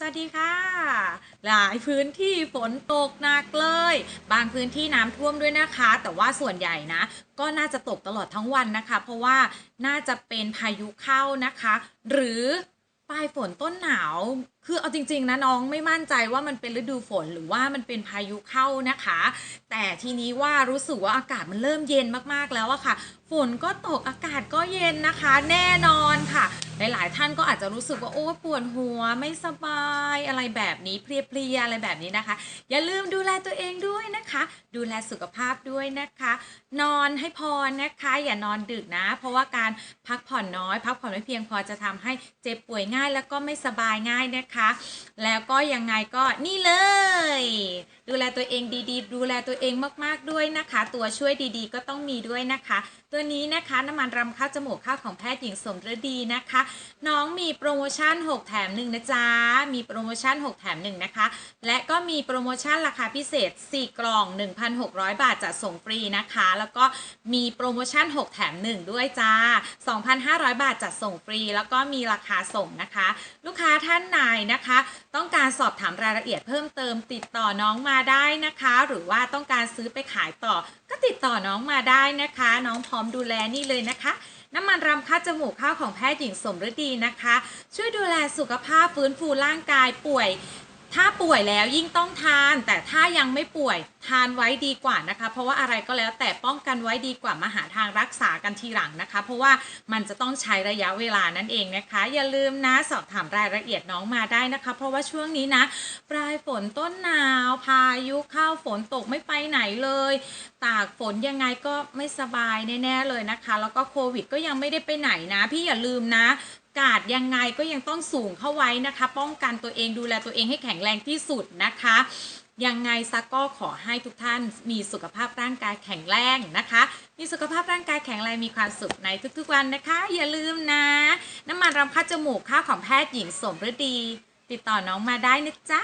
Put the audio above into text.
สวัสดีค่ะ หลายพื้นที่ฝนตกหนักเลย บางพื้นที่น้ำท่วมด้วยนะคะ แต่ว่าส่วนใหญ่นะ ก็น่าจะตกตลอดทั้งวันนะคะ เพราะว่าน่าจะเป็นพายุเข้านะคะ หรือปลายฝนต้นหนาว คือเอาจริง ๆ นะน้องไม่มั่นใจว่ามันเป็นฤดูฝนหรือว่ามันเป็นพายุเข้านะคะ แต่ทีนี้ว่ารู้สึกว่าอากาศมันเริ่มเย็นมากๆแล้วอะค่ะ ฝนก็ตกอากาศก็เย็นนะคะ แน่นอนค่ะ หลายๆท่านก็อาจจะรู้สึกว่าโอ้ปวดหัวไม่สบายอะไรแบบนี้เพลียๆอะไรแบบนี้นะคะ อย่าลืมดูแลตัวเองด้วยนะคะ ดูแลสุขภาพด้วยนะคะ นอนให้พอนะคะ อย่านอนดึกนะ เพราะว่าการพักผ่อนน้อย พักผ่อนไม่เพียงพอจะทำให้เจ็บป่วยง่าย แล้วก็ไม่สบายง่ายนะคะแล้วก็ยังไงก็นี่เลย ดูแลตัวเองดีๆ ดูแลตัวเองมากๆด้วยนะคะ ตัวช่วยดีๆ ก็ต้องมีด้วยนะคะ ตัวนี้นะคะน้ำมันรำข้าวจมูกข้าวของแพทย์หญิงสมฤดีนะคะ น้องมีโปรโมชั่น 6 แถม1นะจ๊ะมีโปรโมชั่น 6 แถม1นะคะ และก็มีโปรโมชั่นราคาพิเศษ 4 กล่อง 1,600 บาทจัดส่งฟรีนะคะ แล้วก็มีโปรโมชั่น 6 แถม 1 ด้วยจ้า 2,500 บาทจัดส่งฟรี แล้วก็มีราคาส่งนะคะ ลูกค้าท่านไหนนะคะ ต้องการสอบถามรายละเอียดเพิ่มเติมติดต่อน้องมาได้นะคะ หรือว่าต้องการซื้อไปขายต่อ ก็ติดต่อน้องมาได้นะคะ น้องพร้อมดูแลนี่เลยนะคะน้ำมันรำคัดจมูกข้าวของแพทย์หญิงสมฤดีนะคะ ช่วยดูแลสุขภาพฟื้นฟูร่างกายป่วย ถ้าป่วยแล้วยิ่งต้องทาน แต่ถ้ายังไม่ป่วย ทานไว้ดีกว่านะคะ เพราะว่าอะไรก็แล้วแต่ป้องกันไว้ดีกว่ามาหาทางรักษากันทีหลังนะคะ เพราะว่ามันจะต้องใช้ระยะเวลานั่นเองนะคะ อย่าลืมนะสอบถามรายละเอียดน้องมาได้นะคะ เพราะว่าช่วงนี้นะ ปลายฝนต้นหนาว พายุเข้าฝนตกไม่ไปไหนเลย ตากฝนยังไงก็ไม่สบายแน่ๆเลยนะคะ แล้วก็โควิดก็ยังไม่ได้ไปไหนนะ พี่อย่าลืมนะกาดยังไงก็ยังต้องสูงเข้าไว้นะคะ ป้องกันตัวเองดูแลตัวเองให้แข็งแรงที่สุดนะคะ ยังไงซักก็ขอให้ทุกท่านมีสุขภาพร่างกายแข็งแรงนะคะ มีสุขภาพร่างกายแข็งแรงมีความสุขในทุกๆวันนะคะ อย่าลืมนะ น้ำมันรำคาจมูกข้าวของแพทย์หญิงสมฤดี ติดต่อน้องมาได้นะจ๊ะ